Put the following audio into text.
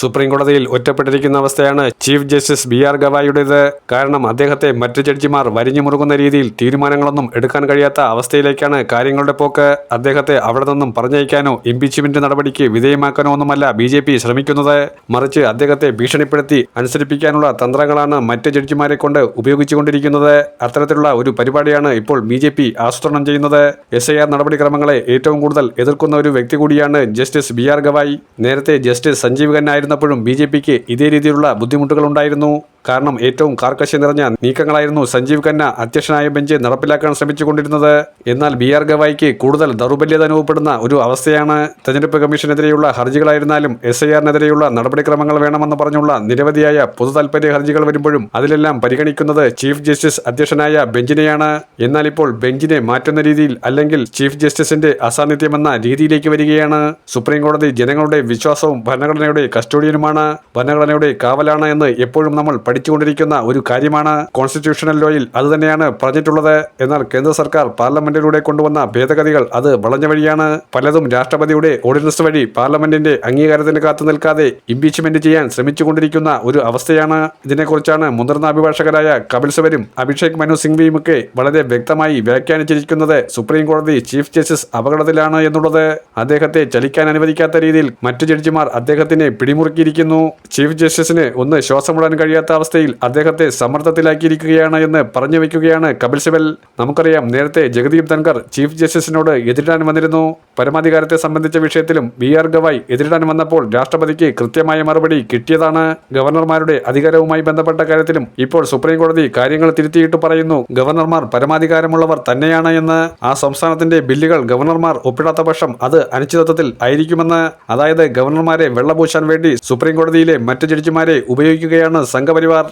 Supreme കോടതിയിൽ ഒറ്റപ്പെട്ടിരിക്കുന്ന അവസ്ഥയാണ് ചീഫ് ജസ്റ്റിസ് ബി ആർ ഗവായിയുടേത് കാരണം അദ്ദേഹത്തെ മറ്റ് ജഡ്ജിമാർ വരിഞ്ഞു മുറുകുന്ന രീതിയിൽ തീരുമാനങ്ങളൊന്നും എടുക്കാൻ കഴിയാത്ത അവസ്ഥയിലേക്കാണ് കാര്യങ്ങളുടെ പോക്ക്. അദ്ദേഹത്തെ അവിടെ നിന്നും പറഞ്ഞയക്കാനോ ഇംപീച്ച്മെന്റ് നടപടിക്ക് വിധേയമാക്കാനോ ഒന്നുമല്ല ബി ജെ പി ശ്രമിക്കുന്നത്. മറിച്ച് അദ്ദേഹത്തെ ഭീഷണിപ്പെടുത്തി അനുസരിപ്പിക്കാനുള്ള തന്ത്രങ്ങളാണ് മറ്റ് ജഡ്ജിമാരെ കൊണ്ട് ഉപയോഗിച്ചുകൊണ്ടിരിക്കുന്നത്. അത്തരത്തിലുള്ള ഒരു പരിപാടിയാണ് ഇപ്പോൾ ബി ജെ പി ആസൂത്രണം ചെയ്യുന്നത്. എസ് ഐ ആർ നടപടിക്രമങ്ങളെ ഏറ്റവും കൂടുതൽ എതിർക്കുന്ന ഒരു വ്യക്തി കൂടിയാണ് ജസ്റ്റിസ് ബി ആർ ഗവായി. നേരത്തെ ജസ്റ്റിസ് സഞ്ജീവ് ഖന്ന ആയിരുന്നപ്പോഴും ബി ജെ പിക്ക് ഇതേ രീതിയിലുള്ള ബുദ്ധിമുട്ടുകളുണ്ടായിരുന്നു. കാരണം ഏറ്റവും കാർക്കശി നിറഞ്ഞ നീക്കങ്ങളായിരുന്നു സഞ്ജീവ് ഖന്ന അധ്യക്ഷനായ ബെഞ്ച് നടപ്പിലാക്കാൻ ശ്രമിച്ചുകൊണ്ടിരുന്നത്. എന്നാൽ ബി ആർ ഗവായിക്ക് കൂടുതൽ ദൗർബല്യത അനുഭവപ്പെടുന്ന ഒരു അവസ്ഥയാണ് തെരഞ്ഞെടുപ്പ് കമ്മീഷനെതിരെയുള്ള ഹർജികളായിരുന്നാലും എസ് ഐ ആറിനെതിരെയുള്ള നടപടിക്രമങ്ങൾ വേണമെന്ന് പറഞ്ഞുള്ള നിരവധിയായ പൊതു താൽപര്യ ഹർജികൾ വരുമ്പോഴും അതിലെല്ലാം പരിഗണിക്കുന്നത് ചീഫ് ജസ്റ്റിസ് അധ്യക്ഷനായ ബെഞ്ചിനെയാണ്. എന്നാൽ ഇപ്പോൾ ബെഞ്ചിനെ മാറ്റുന്ന രീതിയിൽ അല്ലെങ്കിൽ ചീഫ് ജസ്റ്റിസിന്റെ അസാന്നിധ്യമെന്ന രീതിയിലേക്ക് വരികയാണ്. സുപ്രീം കോടതി ജനങ്ങളുടെ വിശ്വാസവും ഭരണഘടനയുടെ കസ്റ്റോഡിയനുമാണ്. ഭരണഘടനയുടെ കാവലാണ് എന്ന് എപ്പോഴും നമ്മൾ പഠിച്ചുകൊണ്ടിരിക്കുന്ന ഒരു കാര്യമാണ് കോൺസ്റ്റിറ്റ്യൂഷണൽ ലോയിൽ അതുതന്നെയാണ് പറഞ്ഞിട്ടുള്ളത്. എന്നാൽ കേന്ദ്ര സർക്കാർ പാർലമെന്റിലൂടെ കൊണ്ടുവന്ന ഭേദഗതികൾ അത് വളഞ്ഞ വഴിയാണ്. പലതും രാഷ്ട്രപതിയുടെ ഓർഡിനൻസ് വഴി പാർലമെന്റിന്റെ അംഗീകാരത്തിന് കാത്തു നിൽക്കാതെ ഇംപീച്ച്മെന്റ് ചെയ്യാൻ ശ്രമിച്ചുകൊണ്ടിരിക്കുന്ന ഒരു അവസ്ഥയാണ്. ഇതിനെക്കുറിച്ചാണ് മുതിർന്ന അഭിഭാഷകരായ കപിൽ സിബലും അഭിഷേക് മനു സിംഗ്വിയും ഒക്കെ വളരെ വ്യക്തമായി വ്യാഖ്യാനിച്ചിരിക്കുന്നത് സുപ്രീം കോടതി ചീഫ് ജസ്റ്റിസ് അപകടത്തിലാണ് എന്നുള്ളത്. അദ്ദേഹത്തെ ചലിക്കാൻ അനുവദിക്കാത്ത രീതിയിൽ മറ്റു ജഡ്ജിമാർ അദ്ദേഹത്തിനെ പിടിമുറുക്കിയിരിക്കുന്നു. ചീഫ് ജസ്റ്റിസിന് ഒന്ന് ശ്വാസമിടാൻ കഴിയാത്ത അവസ്ഥയിൽ അദ്ദേഹത്തെ സമ്മർദ്ദത്തിലാക്കിയിരിക്കുകയാണ് എന്ന് പറഞ്ഞു വയ്ക്കുകയാണ് കപിൽ സിബൽ. നമുക്കറിയാം നേരത്തെ ജഗദീപ് ധൻകർ ചീഫ് ജസ്റ്റിസിനോട് എതിരിടാൻ വന്നിരുന്നു. പരമാധികാരത്തെ സംബന്ധിച്ച വിഷയത്തിലും ബി ആർ ഗവായ് എതിരിടാൻ വന്നപ്പോൾ രാഷ്ട്രപതിക്ക് കൃത്യമായ മറുപടി കിട്ടിയതാണ്. ഗവർണർമാരുടെ അധികാരവുമായി ബന്ധപ്പെട്ട കാര്യത്തിലും ഇപ്പോൾ സുപ്രീം കോടതി കാര്യങ്ങൾ തിരുത്തിയിട്ട് പറയുന്നു. ഗവർണർമാർ പരമാധികാരമുള്ളവർ തന്നെയാണ് എന്ന്. ആ സംസ്ഥാനത്തിന്റെ ബില്ലുകൾ ഗവർണർമാർ ഒപ്പിടാത്ത പക്ഷം അത് അനിശ്ചിതത്വത്തിൽ ആയിരിക്കുമെന്ന്. അതായത് ഗവർണർമാരെ വെള്ളപൂശാൻ വേണ്ടി സുപ്രീം കോടതിയിലെ മറ്റ് ജഡ്ജിമാരെ ഉപയോഗിക്കുകയാണ് സംഘപരിവാർ পরিবার